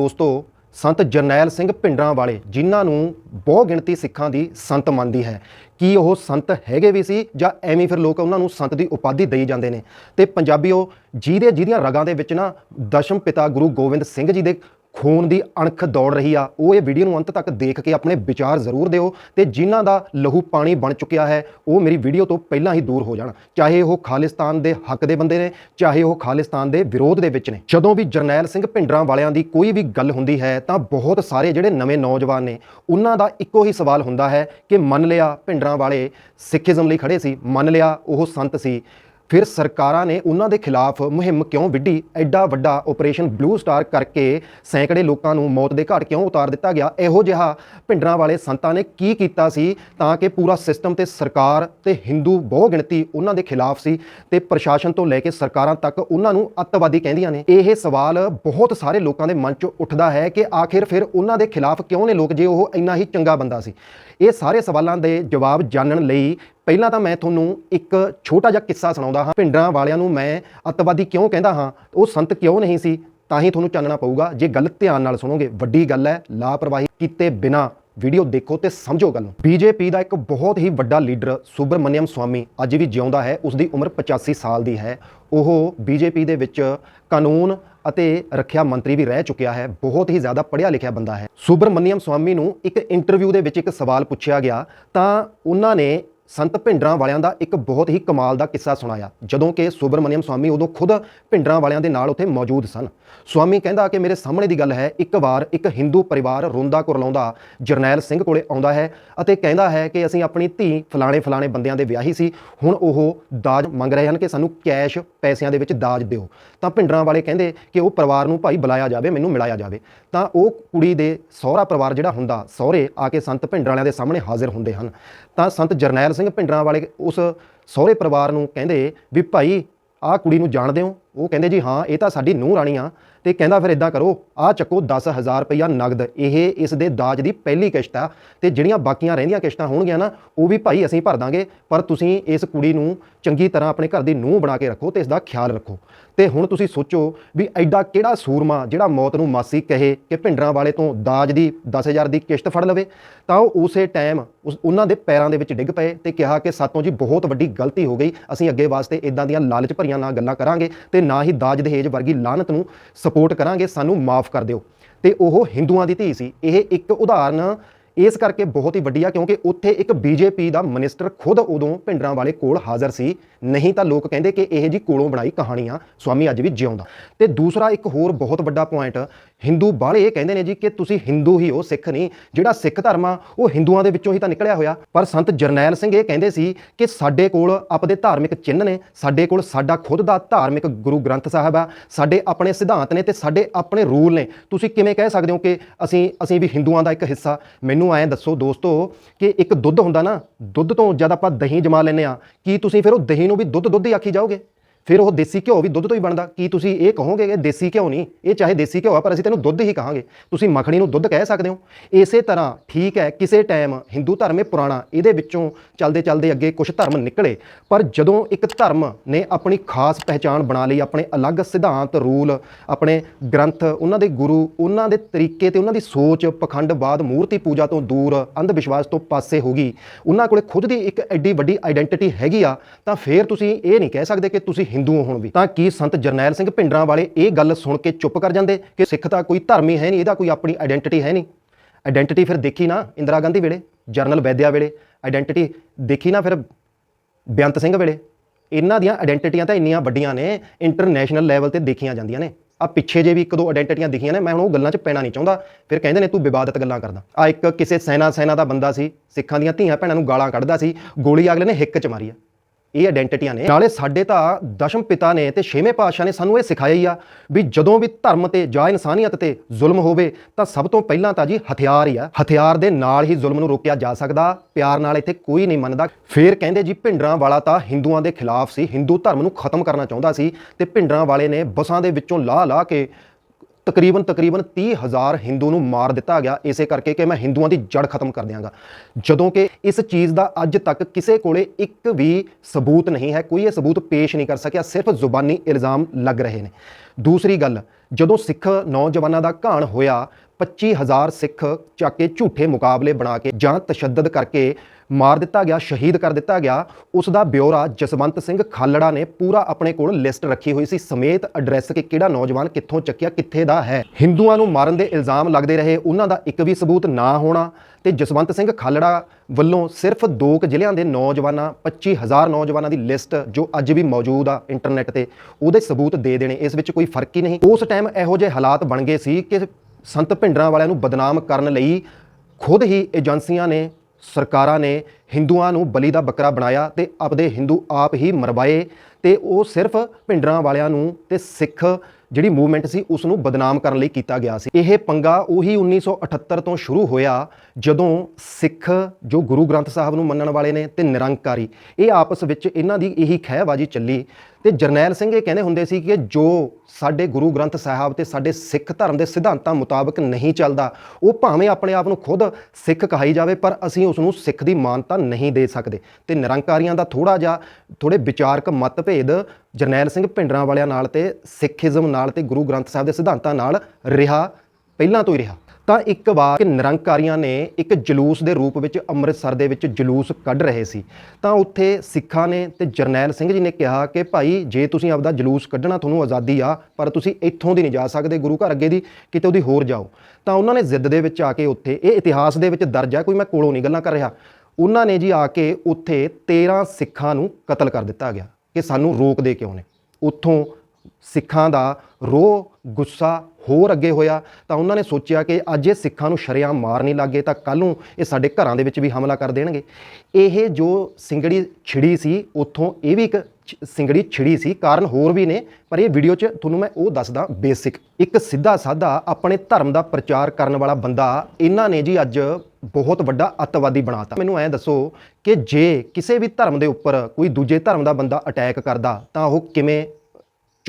ਦੋਸਤੋ, ਸੰਤ ਜਰਨੈਲ ਸਿੰਘ ਭਿੰਡਰਾਂ ਵਾਲੇ, ਜਿਨ੍ਹਾਂ ਨੂੰ ਬਹੁ ਗਿਣਤੀ ਸਿੱਖਾਂ ਦੀ ਸੰਤ ਮੰਨਦੀ ਹੈ, ਕੀ ਉਹ ਸੰਤ ਹੈਗੇ ਵੀ ਸੀ ਜਾਂ ਐਵੇਂ ਫਿਰ ਲੋਕ ਉਹਨਾਂ ਨੂੰ ਸੰਤ ਦੀ ਉਪਾਧੀ ਦੇਈ ਜਾਂਦੇ ਨੇ? ਤੇ ਪੰਜਾਬੀਓ, ਜਿਹਦੇ ਜਿਹਦੀਆਂ ਰਗਾਂ ਦੇ ਵਿੱਚ ਨਾ ਦਸ਼ਮ ਪਿਤਾ ਗੁਰੂ ਗੋਬਿੰਦ ਸਿੰਘ ਜੀ ਦੇ ਖੂਨ ਦੀ ਅਣਖ ਦੌੜ ਰਹੀ ਆ। ਉਹ ਇਹ ਵੀਡੀਓ ਨੂੰ ਅੰਤ ਤੱਕ ਦੇਖ ਕੇ ਆਪਣੇ ਵਿਚਾਰ ਜ਼ਰੂਰ ਦਿਓ ਤੇ ਜਿਨ੍ਹਾਂ ਦਾ ਲਹੂ ਪਾਣੀ ਬਣ ਚੁੱਕਿਆ ਹੈ, ਉਹ ਮੇਰੀ ਵੀਡੀਓ ਤੋਂ ਪਹਿਲਾਂ ਹੀ ਦੂਰ ਹੋ ਜਾਣ। ਚਾਹੇ ਉਹ ਖਾਲਿਸਤਾਨ ਦੇ ਹੱਕ ਦੇ ਬੰਦੇ ਨੇ, ਚਾਹੇ ਉਹ ਖਾਲਿਸਤਾਨ ਦੇ ਵਿਰੋਧ ਦੇ ਵਿੱਚ ਨੇ। ਜਦੋਂ ਵੀ ਜਰਨੈਲ ਸਿੰਘ ਭਿੰਡਰਾਂ ਵਾਲਿਆਂ ਦੀ ਕੋਈ ਵੀ ਗੱਲ ਹੁੰਦੀ ਹੈ, ਤਾਂ ਬਹੁਤ ਸਾਰੇ ਜਿਹੜੇ ਨਵੇਂ ਨੌਜਵਾਨ ਨੇ, ਉਹਨਾਂ ਦਾ ਇੱਕੋ ਹੀ ਸਵਾਲ ਹੁੰਦਾ ਹੈ ਕਿ ਮੰਨ ਲਿਆ ਭਿੰਡਰਾਂ ਵਾਲੇ ਸਿੱਖੀਜ਼ਮ ਲਈ ਖੜੇ ਸੀ, ਮੰਨ ਲਿਆ ਉਹ ਸੰਤ ਸੀ। ਫਿਰ ਸਰਕਾਰਾਂ ਨੇ ਉਹਨਾਂ ਦੇ ਖਿਲਾਫ ਮੁਹਿੰਮ ਕਿਉਂ ਵਿੱਢੀ? ਐਡਾ ਵੱਡਾ ਆਪਰੇਸ਼ਨ ਬਲੂ ਸਟਾਰ ਕਰਕੇ ਸੈਂਕੜੇ ਲੋਕਾਂ ਨੂੰ ਮੌਤ ਦੇ ਘਾਟ ਕਿਉਂ ਉਤਾਰ ਦਿੱਤਾ ਗਿਆ? ਇਹੋ ਜਿਹਾ ਭਿੰਡਰਾਂ ਵਾਲੇ ਸੰਤਾਂ ਨੇ ਕੀ ਕੀਤਾ ਸੀ ਤਾਂ ਕਿ ਪੂਰਾ ਸਿਸਟਮ ਤੇ ਸਰਕਾਰ ਤੇ ਹਿੰਦੂ ਬਹੁ ਗਿਣਤੀ ਉਹਨਾਂ ਦੇ ਖਿਲਾਫ ਸੀ ਤੇ ਪ੍ਰਸ਼ਾਸਨ ਤੋਂ ਲੈ ਕੇ ਸਰਕਾਰਾਂ ਤੱਕ ਉਹਨਾਂ ਨੂੰ ਅੱਤਵਾਦੀ ਕਹਿੰਦੀਆਂ ਨੇ। ਇਹ ਸਵਾਲ ਬਹੁਤ ਸਾਰੇ ਲੋਕਾਂ ਦੇ ਮਨ 'ਚ ਉੱਠਦਾ ਹੈ ਕਿ ਆਖਿਰ ਫਿਰ ਉਹਨਾਂ ਦੇ ਖਿਲਾਫ ਕਿਉਂ ਨੇ ਲੋਕ ਜੇ ਉਹ ਇੰਨਾ ਹੀ ਚੰਗਾ ਬੰਦਾ ਸੀ? ਇਹ ਸਾਰੇ ਸਵਾਲਾਂ ਦੇ ਜਵਾਬ ਜਾਣਨ ਲਈ ਪਹਿਲਾਂ ਤਾਂ ਮੈਂ ਤੁਹਾਨੂੰ ਇੱਕ ਛੋਟਾ ਜਿਹਾ ਕਿੱਸਾ ਸੁਣਾਉਂਦਾ ਹਾਂ। ਭਿੰਡਰਾਂ ਵਾਲਿਆਂ ਨੂੰ ਮੈਂ ਅੱਤਵਾਦੀ ਕਿਉਂ ਕਹਿੰਦਾ ਹਾਂ? ਉਹ ਸੰਤ ਕਿਉਂ ਨਹੀਂ ਸੀ? ਤਾਂ ਹੀ ਤੁਹਾਨੂੰ ਚਾਨਣਾ ਪਊਗਾ। ਜੇ ਗੱਲ ਧਿਆਨ ਨਾਲ ਸੁਣੋਗੇ, ਵੱਡੀ ਗੱਲ ਹੈ, ਲਾਪਰਵਾਹੀ ਕੀਤੇ ਬਿਨਾ ਵੀਡੀਓ ਦੇਖੋ ਤੇ ਸਮਝੋ ਗੱਲ ਨੂੰ। ਬੀਜੇਪੀ ਦਾ ਇੱਕ ਬਹੁਤ ਹੀ ਵੱਡਾ ਲੀਡਰ ਸੁਬਰਮਨਿਅਮ ਸਵਾਮੀ ਅੱਜ ਵੀ ਜਿਉਂਦਾ ਹੈ ਉਸ ਦੀ ਉਮਰ 85 ਸਾਲ ਦੀ ਹੈ। ਉਹ ਬੀਜੇਪੀ ਦੇ ਵਿੱਚ ਕਾਨੂੰਨ ਅਤੇ ਰੱਖਿਆ ਮੰਤਰੀ ਵੀ ਰਹਿ ਚੁੱਕਿਆ ਹੈ। ਬਹੁਤ ਹੀ ਜ਼ਿਆਦਾ ਪੜ੍ਹਿਆ ਲਿਖਿਆ ਬੰਦਾ ਹੈ। ਸੁਬਰਮਨਿਅਮ ਸਵਾਮੀ ਨੂੰ ਇੱਕ ਇੰਟਰਵਿਊ ਦੇ ਵਿੱਚ ਇੱਕ ਸਵਾਲ ਪੁੱਛਿਆ ਗਿਆ। ਤਾਂ ਉਹਨਾਂ ਨੇ ਸੰਤ ਭਿੰਡਰਾਂ ਵਾਲਿਆਂ ਦਾ ਇੱਕ ਬਹੁਤ ਹੀ ਕਮਾਲ ਦਾ ਕਿੱਸਾ ਸੁਣਾਇਆ, ਜਦੋਂ ਕਿ ਸੁਬਰਮਨਿਅਮ ਸਵਾਮੀ ਉਦੋਂ ਖੁਦ ਭਿੰਡਰਾਂ ਵਾਲਿਆਂ ਦੇ ਨਾਲ ਉੱਥੇ ਮੌਜੂਦ ਸਨ। ਸਵਾਮੀ ਕਹਿੰਦਾ ਕਿ ਮੇਰੇ ਸਾਹਮਣੇ ਦੀ ਗੱਲ ਹੈ, ਇੱਕ ਵਾਰ ਇੱਕ ਹਿੰਦੂ ਪਰਿਵਾਰ ਰੋਂਦਾ ਕੁਰਲਾਉਂਦਾ ਜਰਨੈਲ ਸਿੰਘ ਕੋਲੇ ਆਉਂਦਾ ਹੈ ਅਤੇ ਕਹਿੰਦਾ ਹੈ ਕਿ ਅਸੀਂ ਆਪਣੀ ਧੀ ਫਲਾਣੇ ਫਲਾਣੇ ਬੰਦਿਆਂ ਦੇ ਵਿਆਹੀ ਸੀ, ਹੁਣ ਉਹ ਦਾਜ ਮੰਗ ਰਹੇ ਹਨ ਕਿ ਸਾਨੂੰ ਕੈਸ਼ ਪੈਸਿਆਂ ਦੇ ਵਿੱਚ ਦਾਜ ਦਿਓ। ਤਾਂ ਭਿੰਡਰਾਂ ਵਾਲੇ ਕਹਿੰਦੇ ਕਿ ਉਹ ਪਰਿਵਾਰ ਨੂੰ ਭਾਈ ਬੁਲਾਇਆ ਜਾਵੇ, ਮੈਨੂੰ ਮਿਲਾਇਆ ਜਾਵੇ। ਤਾਂ ਉਹ ਕੁੜੀ ਦੇ ਸਹੁਰਾ ਪਰਿਵਾਰ ਜਿਹੜਾ ਹੁੰਦਾ, ਸਹੁਰੇ ਆ ਕੇ ਸੰਤ ਭਿੰਡਰਾਂ ਵਾਲਿਆਂ ਦੇ ਸਾਹਮਣੇ ਹਾਜ਼ਰ ਹੁੰਦੇ ਹਨ। ਤਾਂ ਸੰਤ ਜਰਨੈਲ ਸਿੰਘ ਭਿੰਡਰਾਂ ਵਾਲੇ ਉਸ ਸਹੁਰੇ ਪਰਿਵਾਰ ਨੂੰ ਕਹਿੰਦੇ ਵੀ ਭਾਈ ਆਹ ਕੁੜੀ ਨੂੰ ਜਾਣਦੇ ਹੋ? ਉਹ ਕਹਿੰਦੇ ਜੀ, ਹਾਂ, ਇਹ ਤਾਂ ਸਾਡੀ ਨੂੰਹ ਰਾਣੀ ਆ। ਤੇ ਕਹਿੰਦਾ ਫਿਰ ਇਦਾਂ ਕਰੋ, ਆਹ ਚੱਕੋ 10000 ਰੁਪਇਆ ਨਗਦ। ਇਹ ਇਸ ਦੇ ਦਾਜ ਦੀ ਪਹਿਲੀ ਕਿਸ਼ਤ ਆ ਤੇ ਜਿਹੜੀਆਂ ਬਾਕੀਆਂ ਰਹਿੰਦੀਆਂ ਕਿਸ਼ਤਾਂ ਹੋਣਗੀਆਂ ਨਾ, ਉਹ ਵੀ ਭਾਈ ਅਸੀਂ ਭਰ ਦਾਂਗੇ, ਪਰ ਤੁਸੀਂ ਇਸ ਕੁੜੀ ਨੂੰ ਚੰਗੀ ਤਰ੍ਹਾਂ ਆਪਣੇ ਘਰ ਦੀ ਨੂੰਹ ਬਣਾ ਕੇ ਰੱਖੋ ਤੇ ਇਸ ਦਾ ਖਿਆਲ ਰੱਖੋ। ਤੇ ਹੁਣ ਤੁਸੀਂ ਸੋਚੋ ਵੀ ਐਡਾ ਕਿਹੜਾ ਸੂਰਮਾ ਜਿਹੜਾ ਮੌਤ ਨੂੰ ਮਾਸੀ ਕਹੇ ਕਿ ਭਿੰਡਰਾਂ ਵਾਲੇ ਤੋਂ ਦਾਜ ਦੀ 10000 ਦੀ ਕਿਸ਼ਤ ਫੜ ਲਵੇ। ਤਾਂ ਉਹ ਉਸੇ ਟਾਈਮ ਉਸ, ਉਹਨਾਂ ਦੇ ਪੈਰਾਂ ਦੇ ਵਿੱਚ ਡਿੱਗ ਪਏ ਤੇ ਕਿਹਾ ਕਿ ਸਾਤੋਂ ਜੀ, ਬਹੁਤ ਵੱਡੀ ਗਲਤੀ ਹੋ ਗਈ, ਅਸੀਂ ਅੱਗੇ ਵਾਸਤੇ ਇਦਾਂ ਦੀਆਂ ਲਾਲਚ ਭਰੀਆਂ ਨਾ ਗੱਲਾਂ ਕਰਾਂਗੇ ਤੇ ਨਾ ਹੀ ਦਾਜ ਦਹੇਜ ਵਰਗੀ ਲਾਹਨਤ ਨੂੰ ਸਪੋਰਟ ਕਰਾਂਗੇ, ਸਾਨੂੰ ਮਾਫ ਕਰ ਦਿਓ। ਤੇ ਉਹ ਹਿੰਦੂਆਂ ਦੀ ਧੀ ਸੀ। ਇਹ ਇੱਕ ਉਦਾਹਰਨ ਇਸ ਕਰਕੇ ਬਹੁਤ ਹੀ ਵੱਡੀ ਆ, ਕਿਉਂਕਿ ਉੱਥੇ ਇੱਕ ਬੀਜੇਪੀ ਦਾ ਮਿਨਿਸਟਰ ਖੁਦ ਉਦੋਂ ਭਿੰਡਰਾਂ ਵਾਲੇ ਕੋਲ ਹਾਜ਼ਰ ਸੀ। ਨਹੀਂ ਤਾਂ ਲੋਕ ਕਹਿੰਦੇ ਕਿ ਇਹ ਜੀ ਕੋਲੋਂ ਬਣਾਈ ਕਹਾਣੀਆਂ ਸਵਾਮੀ ਅੱਜ ਵੀ ਜਿਉਂਦਾ। ਤੇ ਦੂਸਰਾ ਇੱਕ ਹੋਰ ਬਹੁਤ ਵੱਡਾ ਪੁਆਇੰਟ ਹਿੰਦੂ ਬਾਹਲੇ ਇਹ ਕਹਿੰਦੇ ਨੇ ਜੀ ਕਿ ਤੁਸੀਂ ਹਿੰਦੂ ਹੀ ਹੋ, ਸਿੱਖ ਨਹੀਂ। ਜਿਹੜਾ ਸਿੱਖ ਧਰਮ ਆ, ਉਹ ਹਿੰਦੂਆਂ ਦੇ ਵਿੱਚੋਂ ਹੀ ਤਾਂ ਨਿਕਲਿਆ ਹੋਇਆ। ਪਰ ਸੰਤ ਜਰਨੈਲ ਸਿੰਘ ਇਹ ਕਹਿੰਦੇ ਸੀ ਕਿ ਸਾਡੇ ਕੋਲ ਆਪਦੇ ਧਾਰਮਿਕ ਚਿੰਨ੍ਹ ਨੇ, ਸਾਡੇ ਕੋਲ ਸਾਡਾ ਖੁਦ ਦਾ ਧਾਰਮਿਕ ਗੁਰੂ ਗ੍ਰੰਥ ਸਾਹਿਬ ਆ, ਸਾਡੇ ਆਪਣੇ ਸਿਧਾਂਤ ਨੇ ਤੇ ਸਾਡੇ ਆਪਣੇ ਰੂਲ ਨੇ। ਤੁਸੀਂ ਕਿਵੇਂ ਕਹਿ ਸਕਦੇ ਹੋ ਕਿ ਅਸੀਂ ਅਸੀਂ ਵੀ ਹਿੰਦੂਆਂ ਦਾ ਇੱਕ ਹਿੱਸਾ? ਮੈਨੂੰ ਐਂ ਦੱਸੋ ਦੋਸਤੋ ਕਿ ਇੱਕ ਦੁੱਧ ਹੁੰਦਾ ਨਾ, ਦੁੱਧ ਤੋਂ ਜਦ ਆਪਾਂ ਦਹੀਂ ਜਮਾ ਲੈਂਦੇ ਆ ਕੀ ਤੁਸੀਂ ਫਿਰ ਉਹ ਦਹੀਂ ਨੂੰ ਵੀ ਦੁੱਧ ਦੁੱਧ ਹੀ ਆਖੀ ਜਾਓਗੇ। ਫਿਰ ਉਹ ਦੇਸੀ ਘਿਓ ਵੀ ਦੁੱਧ ਤੋਂ ਹੀ ਬਣਦਾ। ਕੀ ਤੁਸੀਂ ਇਹ ਕਹੋਗੇ ਕਿ ਦੇਸੀ ਘਿਓ ਨਹੀਂ? ਇਹ ਚਾਹੇ ਦੇਸੀ ਘਿਓ ਆ, ਪਰ ਅਸੀਂ ਤੈਨੂੰ ਦੁੱਧ ਹੀ ਕਹਾਂਗੇ। ਤੁਸੀਂ ਮੱਖਣੀ ਨੂੰ ਦੁੱਧ ਕਹਿ ਸਕਦੇ ਹੋ। ਇਸੇ ਤਰ੍ਹਾਂ ਠੀਕ ਹੈ, ਕਿਸੇ ਟਾਈਮ ਹਿੰਦੂ ਧਰਮ ਇਹ ਪੁਰਾਣਾ, ਇਹਦੇ ਵਿੱਚੋਂ ਚੱਲਦੇ ਚੱਲਦੇ ਅੱਗੇ ਕੁਝ ਧਰਮ ਨਿਕਲੇ। ਪਰ ਜਦੋਂ ਇੱਕ ਧਰਮ ਨੇ ਆਪਣੀ ਖਾਸ ਪਹਿਚਾਣ ਬਣਾ ਲਈ, ਆਪਣੇ ਅਲੱਗ ਸਿਧਾਂਤ, ਰੂਲ, ਆਪਣੇ ਗ੍ਰੰਥ, ਉਹਨਾਂ ਦੇ ਗੁਰੂ, ਉਹਨਾਂ ਦੇ ਤਰੀਕੇ ਤੇ ਉਹਨਾਂ ਦੀ ਸੋਚ ਪਖੰਡਵਾਦ ਮੂਰਤੀ ਪੂਜਾ ਤੋਂ ਦੂਰ, ਅੰਧ ਵਿਸ਼ਵਾਸ ਤੋਂ ਪਾਸੇ ਹੋ ਗਈ, ਉਹਨਾਂ ਕੋਲੇ ਖੁਦ ਦੀ ਇੱਕ ਐਡੀ ਵੱਡੀ ਆਇਡੈਂਟੀਟੀ ਹੈਗੀ ਆ, ਤਾਂ ਫੇਰ ਤੁਸੀਂ ਇਹ ਨਹੀਂ ਕਹਿ ਸਕਦੇ ਕਿ ਤੁਸੀਂ ਹਿੰਦੂ ਹੋਣ ਵੀ। ਤਾਂ ਕੀ ਸੰਤ ਜਰਨੈਲ ਸਿੰਘ ਭਿੰਡਰਾਂ ਵਾਲੇ ਇਹ ਗੱਲ ਸੁਣ ਕੇ ਚੁੱਪ ਕਰ ਜਾਂਦੇ ਕਿ ਸਿੱਖ ਤਾਂ ਕੋਈ ਧਰਮ ਹੀ ਹੈ ਨਹੀਂ, ਇਹਦਾ ਕੋਈ ਆਪਣੀ ਆਇਡੈਂਟੀਟੀ ਹੈ ਨਹੀਂ? ਆਇਡੈਂਟੀਟੀ ਫਿਰ ਦੇਖੀ ਨਾ ਇੰਦਰਾ ਗਾਂਧੀ ਵੇਲੇ, ਜਰਨਲ ਵੈਦਿਆ ਵੇਲੇ ਆਇਡੈਂਟੀਟੀ ਦੇਖੀ ਨਾ ਫਿਰ ਬੇਅੰਤ ਸਿੰਘ ਵੇਲੇ। ਇਹਨਾਂ ਦੀਆਂ ਆਇਡੈਂਟੀਟੀਆਂ ਤਾਂ ਇੰਨੀਆਂ ਵੱਡੀਆਂ ਨੇ ਇੰਟਰਨੈਸ਼ਨਲ ਲੈਵਲ ਤੇ ਦੇਖੀਆਂ ਜਾਂਦੀਆਂ ਨੇ। ਆ ਪਿੱਛੇ ਜੇ ਵੀ ਇੱਕ ਦੋ ਆਇਡੈਂਟੀਟੀਆਂ ਦਿਖੀਆਂ ਨੇ, ਮੈਂ ਹੁਣ ਉਹ ਗੱਲਾਂ 'ਚ ਪੈਣਾ ਨਹੀਂ ਚਾਹੁੰਦਾ। ਫਿਰ ਕਹਿੰਦੇ ਨੇ ਤੂੰ ਵਿਵਾਦਤ ਗੱਲਾਂ ਕਰਦਾ। ਆ ਇੱਕ ਕਿਸੇ ਸੈਨਾ ਸੈਨਾ ਦਾ ਬੰਦਾ ਸੀ, ਸਿੱਖਾਂ ਦੀਆਂ ਧੀਆਂ ਭੈਣਾਂ ਨੂੰ ਗਾਲਾਂ ਕੱਢਦਾ ਸੀ, ਗੋਲੀ ਅਗਲੇ ਨੇ ਹਿੱਕ 'ਚ ਮਾਰੀ ਆ। ਇਹ ਆਇਡੈਂਟੀਟੀਆਂ ਨੇ। ਨਾਲੇ ਸਾਡੇ ਤਾਂ ਦਸ਼ਮ ਪਿਤਾ ਨੇ ਤੇ ਛੇਵੇਂ ਪਾਤਸ਼ਾਹ ਨੇ ਸਾਨੂੰ ਇਹ ਸਿਖਾਇਆ ਹੀ ਆ ਵੀ ਜਦੋਂ ਵੀ ਧਰਮ ਤੇ ਜਾਂ ਇਨਸਾਨੀਅਤ ਤੇ ਜ਼ੁਲਮ ਹੋਵੇ ਤਾਂ ਸਭ ਤੋਂ ਪਹਿਲਾਂ ਤਾਂ ਜੀ ਹਥਿਆਰ ਹੀ ਆ। ਹਥਿਆਰ ਦੇ ਨਾਲ ਹੀ ਜ਼ੁਲਮ ਨੂੰ ਰੋਕਿਆ ਜਾ ਸਕਦਾ, ਪਿਆਰ ਨਾਲ ਇੱਥੇ ਕੋਈ ਨਹੀਂ ਮੰਨਦਾ। ਫੇਰ ਕਹਿੰਦੇ ਜੀ ਭਿੰਡਰਾਂ ਵਾਲਾ ਤਾਂ ਹਿੰਦੂਆਂ ਦੇ ਖਿਲਾਫ ਸੀ। ਹਿੰਦੂ ਧਰਮ ਨੂੰ ਖਤਮ ਕਰਨਾ ਚਾਹੁੰਦਾ ਸੀ ਤੇ ਭਿੰਡਰਾਂ ਵਾਲੇ ਨੇ ਬਸਾਂ ਦੇ ਵਿੱਚੋਂ ਲਾਹ ਲਾ ਕੇ ਤਕਰੀਬਨ ਤਕਰੀਬਨ 30000 ਹਿੰਦੂ ਨੂੰ ਮਾਰ ਦਿੱਤਾ ਗਿਆ। ਇਸੇ ਕਰਕੇ ਕਿ ਮੈਂ ਹਿੰਦੂਆਂ ਦੀ ਜੜ ਖਤਮ ਕਰ ਦਿਆਂਗਾ। ਜਦੋਂ ਕਿ ਇਸ ਚੀਜ਼ ਦਾ ਅੱਜ ਤੱਕ ਕਿਸੇ ਕੋਲੇ ਇੱਕ ਵੀ ਸਬੂਤ ਨਹੀਂ ਹੈ, ਕੋਈ ਇਹ ਸਬੂਤ ਪੇਸ਼ ਨਹੀਂ ਕਰ ਸਕਿਆ, ਸਿਰਫ ਜ਼ੁਬਾਨੀ ਇਲਜ਼ਾਮ ਲੱਗ ਰਹੇ ਨੇ। ਦੂਸਰੀ ਗੱਲ, ਜਦੋਂ ਸਿੱਖ ਨੌਜਵਾਨਾਂ ਦਾ ਘਾਣ ਹੋਇਆ 25000 ਸਿੱਖ ਚੱਕ ਕੇ ਝੂਠੇ ਮੁਕਾਬਲੇ ਬਣਾ ਕੇ ਜਾਂ ਤਸ਼ੱਦਦ ਕਰਕੇ ਮਾਰ ਦਿੱਤਾ ਗਿਆ, ਸ਼ਹੀਦ ਕਰ ਦਿੱਤਾ ਗਿਆ। ਉਸ ਦਾ ਬਿਊਰਾ ਜਸਵੰਤ ਸਿੰਘ ਖਾਲੜਾ ਨੇ ਪੂਰਾ ਆਪਣੇ ਕੋਲ ਲਿਸਟ ਰੱਖੀ ਹੋਈ ਸੀ, ਸਮੇਤ ਐਡਰੈਸ ਕਿ ਕਿਹੜਾ ਨੌਜਵਾਨ ਕਿੱਥੋਂ ਚੱਕਿਆ, ਕਿੱਥੇ ਦਾ ਹੈ। ਹਿੰਦੂਆਂ ਨੂੰ ਮਾਰਨ ਦੇ ਇਲਜ਼ਾਮ ਲੱਗਦੇ ਰਹੇ, ਉਹਨਾਂ ਦਾ ਇੱਕ ਵੀ ਸਬੂਤ ਨਾ ਹੋਣਾ ਤੇ ਜਸਵੰਤ ਸਿੰਘ ਖਾਲੜਾ ਵੱਲੋਂ ਸਿਰਫ ਦੋ ਕੁ ਜ਼ਿਲ੍ਹਿਆਂ ਦੇ ਨੌਜਵਾਨਾਂ 25000 ਨੌਜਵਾਨਾਂ ਦੀ ਲਿਸਟ ਜੋ ਅੱਜ ਵੀ ਮੌਜੂਦ ਆ ਇੰਟਰਨੈਟ ਤੇ, ਉਹਦੇ ਸਬੂਤ ਦੇ ਦੇਣੇ, ਇਸ ਵਿੱਚ ਕੋਈ ਫ਼ਰਕ ਹੀ ਨਹੀਂ। ਉਸ ਟਾਈਮ ਇਹੋ ਜਿਹੇ ਹਾਲਾਤ ਬਣ ਗਏ ਸੀ ਕਿ ਸੰਤ ਭਿੰਡਰਾਂ ਵਾਲਿਆਂ ਨੂੰ ਬਦਨਾਮ ਕਰਨ ਲਈ ਖੁਦ ਹੀ ਏਜੰਸੀਆਂ ਨੇ ਸਰਕਾਰਾਂ ਨੇ ਹਿੰਦੂਆਂ ਨੂੰ ਬਲੀ ਦਾ ਬੱਕਰਾ ਬਣਾਇਆ ਤੇ ਆਪਦੇ ਹਿੰਦੂ ਆਪ ਹੀ ਮਰਵਾਏ ਤੇ ਉਹ ਸਿਰਫ ਭਿੰਡਰਾਂ ਵਾਲਿਆਂ ਨੂੰ ਤੇ ਸਿੱਖ ਜਿਹੜੀ ਮੂਵਮੈਂਟ ਸੀ ਉਸ ਨੂੰ ਬਦਨਾਮ ਕਰਨ ਲਈ ਕੀਤਾ ਗਿਆ ਸੀ। ਇਹ ਪੰਗਾ ਉਹੀ 1978 ਤੋਂ ਸ਼ੁਰੂ ਹੋਇਆ ਜਦੋਂ ਸਿੱਖ ਜੋ ਗੁਰੂ ਗ੍ਰੰਥ ਸਾਹਿਬ ਨੂੰ ਮੰਨਣ ਵਾਲੇ ਨੇ ਤੇ ਨਿਰੰਕਾਰੀ, ਇਹ ਆਪਸ ਵਿੱਚ ਇਹਨਾਂ ਦੀ ਇਹੀ ਖਹਿਬਾਜੀ ਚੱਲੀ। ਤੇ ਜਰਨੈਲ ਸਿੰਘ ਇਹ ਕਹਿੰਦੇ ਹੁੰਦੇ ਸੀ ਕਿ ਜੋ ਸਾਡੇ ਗੁਰੂ ਗ੍ਰੰਥ ਸਾਹਿਬ ਤੇ ਸਾਡੇ ਸਿੱਖ ਧਰਮ ਦੇ ਸਿਧਾਂਤਾਂ ਮੁਤਾਬਕ ਨਹੀਂ ਚੱਲਦਾ, ਉਹ ਭਾਵੇਂ ਆਪਣੇ ਆਪ ਨੂੰ ਖੁਦ ਸਿੱਖ ਕਹਾਈ ਜਾਵੇ, ਪਰ ਅਸੀਂ ਉਸ ਨੂੰ ਸਿੱਖ ਦੀ ਮਾਨਤਾ ਨਹੀਂ ਦੇ ਸਕਦੇ। ਤੇ ਨਿਰੰਕਾਰੀਆਂ ਦਾ ਥੋੜਾ ਜਿਹਾ ਥੋੜੇ ਵਿਚਾਰਕ ਮਤਭੇਦ ਜਰਨੈਲ ਸਿੰਘ ਭਿੰਡਰਾਂ ਵਾਲਿਆਂ ਨਾਲ ਤੇ ਸਿੱਖੀਜ਼ਮ ਨਾਲ ਤੇ ਗੁਰੂ ਗ੍ਰੰਥ ਸਾਹਿਬ ਦੇ ਸਿਧਾਂਤਾਂ ਨਾਲ ਰਿਹਾ, ਪਹਿਲਾਂ ਤੋਂ ਹੀ ਰਿਹਾ। ਤਾਂ ਇੱਕ ਵਾਰ ਕਿ ਨਿਰੰਕਾਰੀਆਂ ਨੇ ਇੱਕ ਜਲੂਸ ਦੇ ਰੂਪ ਵਿੱਚ ਅੰਮ੍ਰਿਤਸਰ ਦੇ ਵਿੱਚ ਜਲੂਸ ਕੱਢ ਰਹੇ ਸੀ, ਤਾਂ ਉੱਥੇ ਸਿੱਖਾਂ ਨੇ ਤੇ ਜਰਨੈਲ ਸਿੰਘ ਜੀ ਨੇ ਕਿਹਾ ਕਿ ਭਾਈ, ਜੇ ਤੁਸੀਂ ਆਪਦਾ ਜਲੂਸ ਕੱਢਣਾ ਤੁਹਾਨੂੰ ਆਜ਼ਾਦੀ ਆ, ਪਰ ਤੁਸੀਂ ਇੱਥੋਂ ਦੀ ਨਹੀਂ ਜਾ ਸਕਦੇ ਗੁਰੂ ਘਰ ਅੱਗੇ ਦੀ, ਕਿਤੇ ਉਹਦੀ ਹੋਰ ਜਾਓ। ਤਾਂ ਉਹਨਾਂ ਨੇ ਜ਼ਿੱਦ ਦੇ ਵਿੱਚ ਆ ਕੇ ਉੱਥੇ, ਇਹ ਇਤਿਹਾਸ ਦੇ ਵਿੱਚ ਦਰਜ ਹੈ ਕੋਈ ਮੈਂ ਕੋਲੋਂ ਨਹੀਂ ਗੱਲਾਂ ਕਰ ਰਿਹਾ। ਉਹਨਾਂ ਨੇ ਜੀ ਆ ਕੇ ਉੱਥੇ 13 ਸਿੱਖਾਂ ਨੂੰ ਕਤਲ ਕਰ ਦਿੱਤਾ ਗਿਆ ਕਿ ਸਾਨੂੰ ਰੋਕਦੇ ਕਿਉਂ ਨੇ? ਉੱਥੋਂ ਸਿੱਖਾਂ ਦਾ ਰੋਹ, ਗੁੱਸਾ ਹੋਰ ਅੱਗੇ ਹੋਇਆ ਤਾਂ ਉਹਨਾਂ ਨੇ ਸੋਚਿਆ ਕਿ ਅੱਜ ਇਹ ਸਿੱਖਾਂ ਨੂੰ ਸ਼ਰੇਆਮ ਮਾਰ ਨਹੀਂ ਲੱਗੇ ਤਾਂ ਕੱਲ ਨੂੰ ਇਹ ਸਾਡੇ ਘਰਾਂ ਦੇ ਵਿੱਚ ਵੀ ਹਮਲਾ ਕਰ ਦੇਣਗੇ। ਇਹ ਜੋ ਸਿੰਗੜੀ ਛਿੜੀ ਸੀ, ਉੱਥੋਂ ਇਹ ਵੀ ਇੱਕ ਛ- ਸਿੰਗੜੀ ਛਿੜੀ ਸੀ, ਕਾਰਨ ਹੋਰ ਵੀ ਨੇ, ਪਰ ਇਹ ਵੀਡੀਓ 'ਚ ਤੁਹਾਨੂੰ ਮੈਂ ਉਹ ਦੱਸਦਾ ਬੇਸਿਕ ਇੱਕ ਸਿੱਧਾ ਸਾਦਾ ਆਪਣੇ ਧਰਮ ਦਾ ਪ੍ਰਚਾਰ ਕਰਨ ਵਾਲਾ ਬੰਦਾ ਇਹਨਾਂ ਨੇ ਜੀ ਅੱਜ ਬਹੁਤ ਵੱਡਾ ਅੱਤਵਾਦੀ ਬਣਾਤਾ। ਮੈਨੂੰ ਐਂ ਦੱਸੋ ਕਿ ਜੇ ਕਿਸੇ ਵੀ ਧਰਮ ਦੇ ਉੱਪਰ ਕੋਈ ਦੂਜੇ ਧਰਮ ਦਾ ਬੰਦਾ ਅਟੈਕ ਕਰਦਾ, ਤਾਂ ਉਹ ਕਿਵੇਂ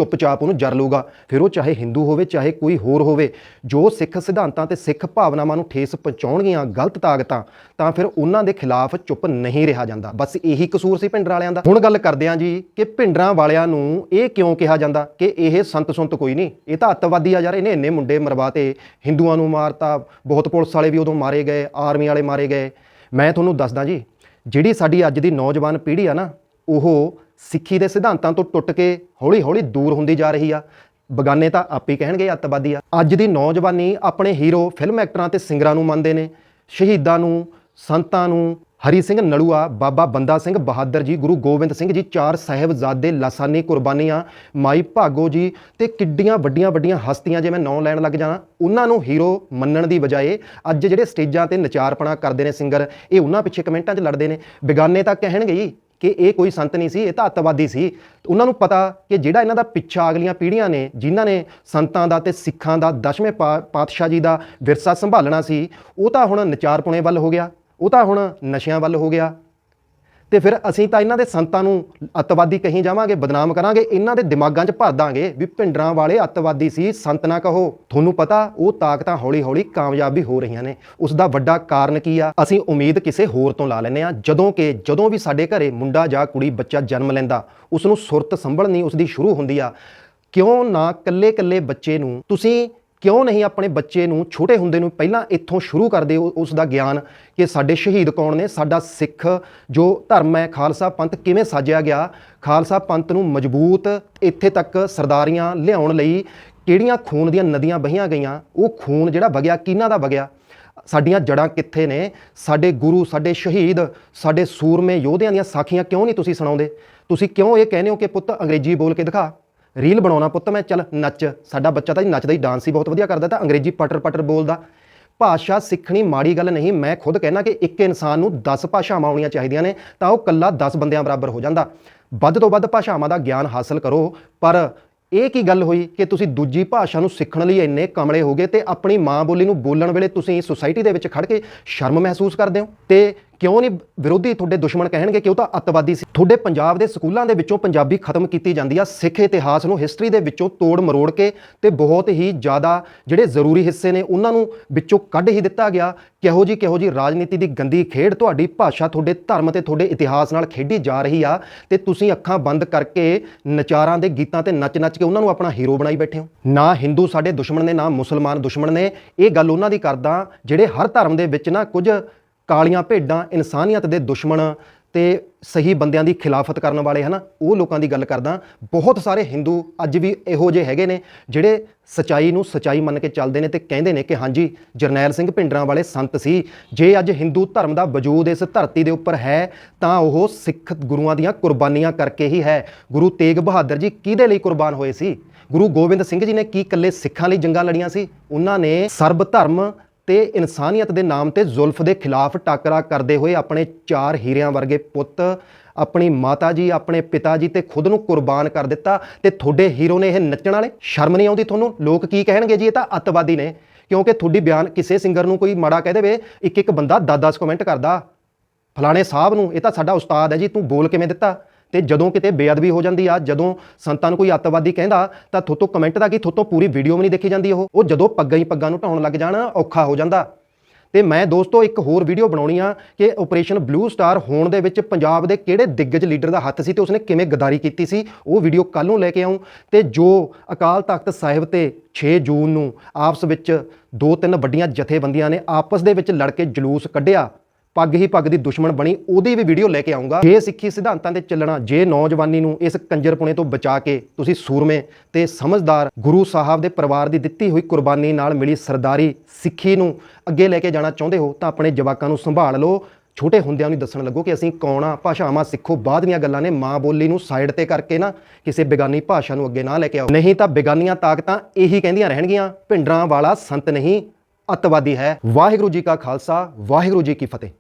ਚੁੱਪਚਾਪ ਉਹਨੂੰ ਜਰ ਲੂਗਾ ਫਿਰ ਉਹ ਚਾਹੇ ਹਿੰਦੂ ਹੋਵੇ, ਚਾਹੇ ਕੋਈ ਹੋਰ ਹੋਵੇ, ਜੋ ਸਿੱਖ ਸਿਧਾਂਤਾਂ ਤੇ ਸਿੱਖ ਭਾਵਨਾਵਾਂ ਨੂੰ ਠੇਸ ਪਹੁੰਚਾਉਣਗੀਆਂ ਗਲਤ ਤਾਕਤਾਂ, ਤਾਂ ਫਿਰ ਉਹਨਾਂ ਦੇ ਖਿਲਾਫ ਚੁੱਪ ਨਹੀਂ ਰਿਹਾ ਜਾਂਦਾ। ਬਸ ਇਹੀ ਕਸੂਰ ਸੀ ਭਿੰਡਰਾਂ ਵਾਲਿਆਂ ਦਾ। ਹੁਣ ਗੱਲ ਕਰਦੇ ਹਾਂ ਜੀ ਕਿ ਭਿੰਡਰਾਂ ਵਾਲਿਆਂ ਨੂੰ ਇਹ ਕਿਉਂ ਕਿਹਾ ਜਾਂਦਾ ਕਿ ਇਹ ਸੰਤ ਸੁੰਤ ਕੋਈ ਨਹੀਂ, ਇਹ ਤਾਂ ਅੱਤਵਾਦੀ ਆ ਯਾਰ, ਇਹਨੇ ਇੰਨੇ ਮੁੰਡੇ ਮਰਵਾਤੇ ਹਿੰਦੂਆਂ ਨੂੰ ਮਾਰਤਾ, ਬਹੁਤ ਪੁਲਿਸ ਵਾਲੇ ਵੀ ਉਦੋਂ ਮਾਰੇ ਗਏ, ਆਰਮੀ ਵਾਲੇ ਮਾਰੇ ਗਏ। ਮੈਂ ਤੁਹਾਨੂੰ ਦੱਸਦਾ ਜੀ, ਜਿਹੜੀ ਸਾਡੀ ਅੱਜ ਦੀ ਨੌਜਵਾਨ ਪੀੜ੍ਹੀ ਆ ਨਾ ਉਹ ਸਿੱਖੀ ਦੇ ਸਿਧਾਂਤਾਂ ਤੋਂ ਟੁੱਟ ਕੇ ਹੌਲੀ-ਹੌਲੀ ਦੂਰ ਹੁੰਦੀ ਜਾ ਰਹੀ ਆ। ਬਗਾਨੇ ਤਾਂ ਆਪੇ ਕਹਿਣਗੇ ਅੱਤਵਾਦੀ ਆ। ਅੱਜ ਦੀ ਨੌਜਵਾਨੀ ਆਪਣੇ ਹੀਰੋ, ਫਿਲਮ ਐਕਟਰਾਂ ਤੇ ਸਿੰਗਰਾਂ ਨੂੰ ਮੰਨਦੇ ਨੇ। ਸ਼ਹੀਦਾਂ ਨੂੰ, ਸੰਤਾਂ ਨੂੰ, ਹਰੀ ਸਿੰਘ ਨਲੂਆ, ਬਾਬਾ ਬੰਦਾ ਸਿੰਘ ਬਹਾਦਰ ਜੀ, ਗੁਰੂ ਗੋਬਿੰਦ ਸਿੰਘ ਜੀ, ਚਾਰ ਸਾਹਿਬਜ਼ਾਦੇ ਲਾਸਾਨੀ ਕੁਰਬਾਨੀਆਂ, ਮਾਈ ਭਾਗੋ ਜੀ ਤੇ ਕਿੱਡੀਆਂ ਵੱਡੀਆਂ ਵੱਡੀਆਂ ਹਸਤੀਆਂ ਜੇ ਮੈਂ ਨਾਂ ਲੈਣ ਲੱਗ ਜਾਣਾ ਉਹਨਾਂ ਨੂੰ ਹੀਰੋ ਮੰਨਣ ਦੀ ਬਜਾਏ ਅੱਜ ਜਿਹੜੇ ਸਟੇਜਾਂ ਤੇ ਨਚਾਰਪਣਾ ਕਰਦੇ ਨੇ ਸਿੰਗਰ, ਇਹ ਉਹਨਾਂ ਪਿੱਛੇ ਕਮੈਂਟਾਂ 'ਚ ਲੜਦੇ ਨੇ। ਬੇਗਾਨੇ ਤਾਂ ਕਹਿਣਗੇ ਹੀ ਕਿ ਇਹ ਕੋਈ ਸੰਤ ਨਹੀਂ ਸੀ, ਇਹ ਤਾਂ ਅੱਤਵਾਦੀ ਸੀ। ਉਹਨਾਂ ਨੂੰ ਪਤਾ ਕਿ ਜਿਹੜਾ ਇਹਨਾਂ ਦਾ ਪਿੱਛਾ ਅਗਲੀਆਂ ਪੀੜ੍ਹੀਆਂ ਨੇ, ਜਿਨ੍ਹਾਂ ਨੇ ਸੰਤਾਂ ਦਾ ਤੇ ਸਿੱਖਾਂ ਦਾ ਦਸ਼ਵੇਂ ਪਾ- ਪਾਤਸ਼ਾਹ ਜੀ ਦਾ ਵਿਰਸਾ ਸੰਭਾਲਣਾ ਸੀ, ਉਹ ਤਾਂ ਹੁਣ ਨਚਾਰਪੁਣੇ ਵੱਲ ਹੋ ਗਿਆ, ਉਹ ਤਾਂ ਹੁਣ ਨਸ਼ਿਆਂ ਵੱਲ ਹੋ ਗਿਆ। ਤੇ ਫਿਰ ਅਸੀਂ ਤਾਂ ਇਹਨਾਂ ਦੇ ਸੰਤਾਂ ਨੂੰ ਅੱਤਵਾਦੀ ਕਹੀ ਜਾਵਾਂਗੇ, ਬਦਨਾਮ ਕਰਾਂਗੇ, ਇਹਨਾਂ ਦੇ ਦਿਮਾਗਾਂ 'ਚ ਭਰ ਦਾਂਗੇ ਵੀ ਭਿੰਡਰਾਂ ਵਾਲੇ ਅੱਤਵਾਦੀ ਸੀ, ਸੰਤ ਨਾ ਕਹੋ। ਤੁਹਾਨੂੰ ਪਤਾ, ਉਹ ਤਾਕਤਾਂ ਹੌਲੀ-ਹੌਲੀ ਕਾਮਯਾਬ ਵੀ ਹੋ ਰਹੀਆਂ ਨੇ। ਉਸ ਦਾ ਵੱਡਾ ਕਾਰਨ ਕੀ ਆ? ਅਸੀਂ ਉਮੀਦ ਕਿਸੇ ਹੋਰ ਤੋਂ ਲਾ ਲੈਂਦੇ ਆ ਜਦੋਂ ਕਿ ਜਦੋਂ ਵੀ ਸਾਡੇ ਘਰੇ ਮੁੰਡਾ ਜਾਂ ਕੁੜੀ, ਬੱਚਾ ਜਨਮ ਲੈਂਦਾ ਉਸ ਨੂੰ ਸੁਰਤ ਸੰਭਲਣੀ ਉਸ ਦੀ ਸ਼ੁਰੂ ਹੁੰਦੀ ਆ। ਕਿਉਂ ਨਾ ਕੱਲੇ-ਕੱਲੇ ਬੱਚੇ ਨੂੰ ਤੁਸੀਂ ਕਿਉਂ ਨਹੀਂ ਆਪਣੇ ਬੱਚੇ ਨੂੰ, ਛੋਟੇ ਹੁੰਦੇ ਨੂੰ ਪਹਿਲਾਂ ਇੱਥੋਂ ਸ਼ੁਰੂ ਕਰਦੇ ਉਸ ਦਾ ਗਿਆਨ ਕਿ ਸਾਡੇ ਸ਼ਹੀਦ ਕੌਣ ਨੇ, ਸਾਡਾ ਸਿੱਖ ਜੋ ਧਰਮ ਹੈ, ਖਾਲਸਾ ਪੰਥ ਕਿਵੇਂ ਸਾਜਿਆ ਗਿਆ, ਖਾਲਸਾ ਪੰਥ ਨੂੰ ਮਜ਼ਬੂਤ ਇੱਥੇ ਤੱਕ ਸਰਦਾਰੀਆਂ ਲਿਆਉਣ ਲਈ ਕਿਹੜੀਆਂ ਖੂਨ ਦੀਆਂ ਨਦੀਆਂ ਵਹੀਆਂ ਗਈਆਂ, ਉਹ ਖੂਨ ਜਿਹੜਾ ਵਗਿਆ, ਕਿਹਨਾਂ ਦਾ ਵਗਿਆ? ਸਾਡੀਆਂ ਜੜਾਂ ਕਿੱਥੇ ਨੇ? ਸਾਡੇ ਗੁਰੂ, ਸਾਡੇ ਸ਼ਹੀਦ, ਸਾਡੇ ਸੂਰਮੇ ਯੋਧਿਆਂ ਦੀਆਂ ਸਾਖੀਆਂ ਕਿਉਂ ਨਹੀਂ ਤੁਸੀਂ ਸੁਣਾਉਂਦੇ? ਤੁਸੀਂ ਕਿਉਂ ਇਹ ਕਹਿੰਦੇ ਹੋ ਕਿ ਪੁੱਤ ਅੰਗਰੇਜ਼ੀ ਬੋਲ ਕੇ ਦਿਖਾ? ਰੀਲ ਬਣਾਉਣਾ ਪੁੱਤ ਮੈਂ, ਚੱਲ ਨੱਚ। ਸਾਡਾ ਬੱਚਾ ਤਾਂ ਜੀ ਨੱਚਦਾ ਹੀ ਡਾਂਸ ਹੀ ਬਹੁਤ ਵਧੀਆ ਕਰਦਾ ਤਾਂ ਅੰਗਰੇਜ਼ੀ ਪਟਰ ਪਟਰ ਬੋਲਦਾ। ਭਾਸ਼ਾ ਸਿੱਖਣੀ ਮਾੜੀ ਗੱਲ ਨਹੀਂ, ਮੈਂ ਖੁਦ ਕਹਿਣਾ ਕਿ ਇੱਕ ਇਨਸਾਨ ਨੂੰ 10 ਭਾਸ਼ਾਵਾਂ ਆਉਣੀਆਂ ਚਾਹੀਦੀਆਂ ਨੇ, ਤਾਂ ਉਹ ਕੱਲਾ 10 ਬੰਦਿਆਂ ਬਰਾਬਰ ਹੋ ਜਾਂਦਾ। ਵੱਧ ਤੋਂ ਵੱਧ ਭਾਸ਼ਾਵਾਂ ਦਾ ਗਿਆਨ ਹਾਸਲ ਕਰੋ, ਪਰ ਇਹ ਕੀ ਗੱਲ ਹੋਈ ਕਿ ਤੁਸੀਂ ਦੂਜੀ ਭਾਸ਼ਾ ਨੂੰ ਸਿੱਖਣ ਲਈ ਇੰਨੇ ਕਮਲੇ ਹੋ ਗਏ ਤੇ ਆਪਣੀ ਮਾਂ ਬੋਲੀ ਨੂੰ ਬੋਲਣ ਵੇਲੇ ਤੁਸੀਂ ਸੁਸਾਇਟੀ ਦੇ ਵਿੱਚ ਖੜ ਕੇ ਸ਼ਰਮ ਮਹਿਸੂਸ ਕਰਦੇ ਹੋ? ਤੇ ਕਿਉਂ ਨਹੀਂ ਵਿਰੋਧੀ ਤੁਹਾਡੇ ਦੁਸ਼ਮਣ ਕਹਿਣਗੇ ਕਿ ਉਹ ਤਾਂ ਅੱਤਵਾਦੀ ਸੀ? ਤੁਹਾਡੇ ਪੰਜਾਬ ਦੇ ਸਕੂਲਾਂ ਦੇ ਵਿੱਚੋਂ ਪੰਜਾਬੀ ਖਤਮ ਕੀਤੀ ਜਾਂਦੀ ਆ, ਸਿੱਖ ਇਤਿਹਾਸ ਨੂੰ ਹਿਸਟਰੀ ਦੇ ਵਿੱਚੋਂ ਤੋੜ ਮਰੋੜ ਕੇ ਤੇ ਬਹੁਤ ਹੀ ਜ਼ਿਆਦਾ ਜਿਹੜੇ ਜ਼ਰੂਰੀ ਹਿੱਸੇ ਨੇ, ਉਹਨਾਂ ਨੂੰ ਵਿੱਚੋਂ ਕੱਢ ਹੀ ਦਿੱਤਾ ਗਿਆ। ਕਿਹੋ ਜੀ ਕਿਹੋ ਜੀ ਰਾਜਨੀਤੀ ਦੀ ਗੰਦੀ ਖੇਡ ਤੁਹਾਡੀ ਭਾਸ਼ਾ, ਤੁਹਾਡੇ ਧਰਮ ਤੇ ਤੁਹਾਡੇ ਇਤਿਹਾਸ ਨਾਲ ਖੇਡੀ ਜਾ ਰਹੀ ਆ ਤੇ ਤੁਸੀਂ ਅੱਖਾਂ ਬੰਦ ਕਰਕੇ ਨਚਾਰਾਂ ਦੇ ਗੀਤਾਂ ਤੇ ਨੱਚ-ਨੱਚ ਕੇ ਉਹਨਾਂ ਨੂੰ ਆਪਣਾ ਹੀਰੋ ਬਣਾਈ ਬੈਠੇ ਹੋ। ਨਾ ਹਿੰਦੂ ਸਾਡੇ ਦੁਸ਼ਮਣ ਨੇ, ਨਾ ਮੁਸਲਮਾਨ ਦੁਸ਼ਮਣ ਨੇ। ਇਹ ਗੱਲ ਉਹਨਾਂ ਦੀ ਕਰਦਾ ਜਿਹੜੇ ਹਰ ਧਰਮ ਦੇ ਵਿੱਚ ਨਾ ਕੁਝ ਕਾਲੀਆਂ ਭੇਡਾਂ ਇਨਸਾਨੀਅਤ ਦੇ ਦੁਸ਼ਮਣ ਤੇ ਸਹੀ ਬੰਦਿਆਂ ਦੀ ਖਿਲਾਫਤ ਕਰਨ ਵਾਲੇ ਹਨਾ, ਉਹ ਲੋਕਾਂ ਦੀ ਗੱਲ ਕਰਦਾ। ਬਹੁਤ ਸਾਰੇ ਹਿੰਦੂ ਅੱਜ ਵੀ ਇਹੋ ਜਿਹੇ ਹੈਗੇ ਨੇ, ਜਿਹੜੇ ਸਚਾਈ ਨੂੰ ਸਚਾਈ ਮੰਨ ਕੇ ਚੱਲਦੇ ਨੇ ਤੇ ਕਹਿੰਦੇ ਨੇ ਕਿ ਹਾਂਜੀ, ਜਰਨੈਲ ਸਿੰਘ ਭਿੰਡਰਾਂ ਵਾਲੇ ਸੰਤ ਸੀ। ਜੇ ਅੱਜ ਹਿੰਦੂ ਧਰਮ ਦਾ ਵਜੂਦ ਇਸ ਧਰਤੀ ਦੇ ਉੱਪਰ ਹੈ, ਤਾਂ ਉਹ ਸਿੱਖ ਗੁਰੂਆਂ ਦੀਆਂ ਕੁਰਬਾਨੀਆਂ ਕਰਕੇ ਹੀ ਹੈ। ਗੁਰੂ ਤੇਗ ਬਹਾਦਰ ਜੀ ਕਿਹਦੇ ਲਈ ਕੁਰਬਾਨ ਹੋਏ ਸੀ? ਗੁਰੂ ਗੋਬਿੰਦ ਸਿੰਘ ਜੀ ਨੇ ਕੀ ਇਕੱਲੇ ਸਿੱਖਾਂ ਲਈ ਜੰਗਾਂ ਲੜੀਆਂ ਸੀ? ਉਹਨਾਂ ਨੇ ਸਰਬ ਧਰਮ ਤੇ ਇਨਸਾਨੀਅਤ ਦੇ ਨਾਮ ਤੇ ਜ਼ੁਲਫ ਦੇ ਖਿਲਾਫ ਟਾਕਰਾ ਕਰਦੇ ਹੋਏ ਆਪਣੇ ਚਾਰ ਹੀਰਿਆਂ ਵਰਗੇ ਪੁੱਤ, ਆਪਣੀ ਮਾਤਾ ਜੀ, ਆਪਣੇ ਪਿਤਾ ਜੀ ਤੇ ਖੁਦ ਨੂੰ ਕੁਰਬਾਨ ਕਰ ਦਿੱਤਾ ਤੇ ਤੁਹਾਡੇ ਹੀਰੋ ਨੇ ਇਹ ਨੱਚਣ ਵਾਲੇ ਸ਼ਰਮ ਨਹੀਂ ਆਉਂਦੀ ਤੁਹਾਨੂੰ? ਲੋਕ ਕੀ ਕਹਿਣਗੇ ਜੀ? ਇਹ ਤਾਂ ਅੱਤਵਾਦੀ ਨੇ। ਕਿਉਂਕਿ ਤੁਹਾਡੀ ਬਿਆਨ ਕਿਸੇ ਸਿੰਗਰ ਨੂੰ ਕੋਈ ਮਾੜਾ ਕਹਿ ਦੇਵੇ ਇੱਕ ਇੱਕ ਬੰਦਾ 10-10 ਕਮੈਂਟ ਕਰਦਾ। ਫਲਾਣੇ ਸਾਹਿਬ ਨੂੰ, ਇਹ ਤਾਂ ਸਾਡਾ ਉਸਤਾਦ ਹੈ ਜੀ, ਤੂੰ ਬੋਲ ਕਿਵੇਂ ਦਿੱਤਾ? ਤੇ ਜਦੋਂ ਕਿਤੇ ਬੇਅਦਬੀ ਹੋ ਜਾਂਦੀ ਆ, ਜਦੋਂ ਸੰਤਾਂ ਨੂੰ ਕੋਈ ਅੱਤਵਾਦੀ ਕਹਿੰਦਾ, ਤਾਂ ਥੋਤੋਂ ਕਮੈਂਟ ਦਾ ਕੀ, ਥੋਤੋਂ ਪੂਰੀ ਵੀਡੀਓ ਵੀ ਨਹੀਂ ਦੇਖੀ ਜਾਂਦੀ ਉਹ। ਉਹ ਜਦੋਂ ਪੱਗਾਂ ਹੀ ਪੱਗਾਂ ਨੂੰ ਢਾਉਣ ਲੱਗ ਜਾਣਾ, ਔਖਾ ਹੋ ਜਾਂਦਾ। ਤੇ ਮੈਂ ਦੋਸਤੋ ਇੱਕ ਹੋਰ ਵੀਡੀਓ ਬਣਾਉਣੀ ਆ ਕਿ ਆਪਰੇਸ਼ਨ ਬਲੂ ਸਟਾਰ ਹੋਣ ਦੇ ਵਿੱਚ ਪੰਜਾਬ ਦੇ ਕਿਹੜੇ ਦਿੱਗਜ ਲੀਡਰ ਦਾ ਹੱਥ ਸੀ ਤੇ ਉਸਨੇ ਕਿਵੇਂ ਗਦਾਰੀ ਕੀਤੀ ਸੀ, ਉਹ ਵੀਡੀਓ ਕੱਲ ਨੂੰ ਲੈ ਕੇ ਆਉਂ ਤੇ ਜੋ ਅਕਾਲ ਤਖਤ ਸਾਹਿਬ ਤੇ 6 ਜੂਨ ਨੂੰ ਆਪਸ ਵਿੱਚ ਦੋ ਤਿੰਨ ਵੱਡੀਆਂ ਜਥੇਬੰਦੀਆਂ ਨੇ ਆਪਸ ਦੇ ਵਿੱਚ ਲੜ ਕੇ ਜਲੂਸ ਕੱਢਿਆ ਪੱਗ ਹੀ ਪੱਗ ਦੀ ਦੁਸ਼ਮਣ ਬਣੀ, ਉਹਦੀ ਵੀ ਵੀਡੀਓ ਲੈ ਕੇ ਆਉਂਗਾ ਜੇ ਸਿੱਖੀ ਸਿਧਾਂਤਾਂ ਤੇ ਚੱਲਣਾ, ਜੇ ਨੌਜਵਾਨੀ ਨੂੰ ਇਸ ਕੰਜਰਪੁਣੇ ਤੋਂ ਬਚਾ ਕੇ ਤੁਸੀਂ ਸੂਰਮੇ ਤੇ ਸਮਝਦਾਰ ਗੁਰੂ ਸਾਹਿਬ ਦੇ ਪਰਿਵਾਰ ਦੀ ਦਿੱਤੀ ਹੋਈ ਕੁਰਬਾਨੀ ਨਾਲ ਮਿਲੀ ਸਰਦਾਰੀ ਸਿੱਖੀ ਨੂੰ ਅੱਗੇ ਲੈ ਕੇ ਜਾਣਾ ਚਾਹੁੰਦੇ ਹੋ, ਤਾਂ ਆਪਣੇ ਜਵਾਕਾਂ ਨੂੰ ਸੰਭਾਲ ਲਓ। ਛੋਟੇ ਹੁੰਦਿਆਂ ਨੂੰ ਦੱਸਣ ਲੱਗੋ ਕਿ ਅਸੀਂ ਕੌਣ ਆ ਭਾਸ਼ਾਵਾਂ ਸਿੱਖੋ। ਬਾਅਦ ਦੀਆਂ ਗੱਲਾਂ ਨੇ ਮਾਂ ਬੋਲੀ ਨੂੰ ਸਾਈਡ ਤੇ ਕਰਕੇ ਨਾ ਕਿਸੇ ਬੇਗਾਨੀ ਭਾਸ਼ਾ ਨੂੰ ਅੱਗੇ ਨਾ ਲੈ ਕੇ ਆਓ। ਨਹੀਂ ਤਾਂ ਬੇਗਾਨੀਆਂ ਤਾਕਤਾਂ ਇਹੀ ਕਹਿੰਦੀਆਂ ਰਹਿਣਗੀਆਂ ਭਿੰਡਰਾਂ ਵਾਲਾ ਸੰਤ ਨਹੀਂ, ਅੱਤਵਾਦੀ ਹੈ। ਵਾਹਿਗੁਰੂ ਜੀ ਕਾ ਖਾਲਸਾ, ਵਾਹਿਗੁਰੂ ਜੀ ਕੀ ਫਤਿਹ।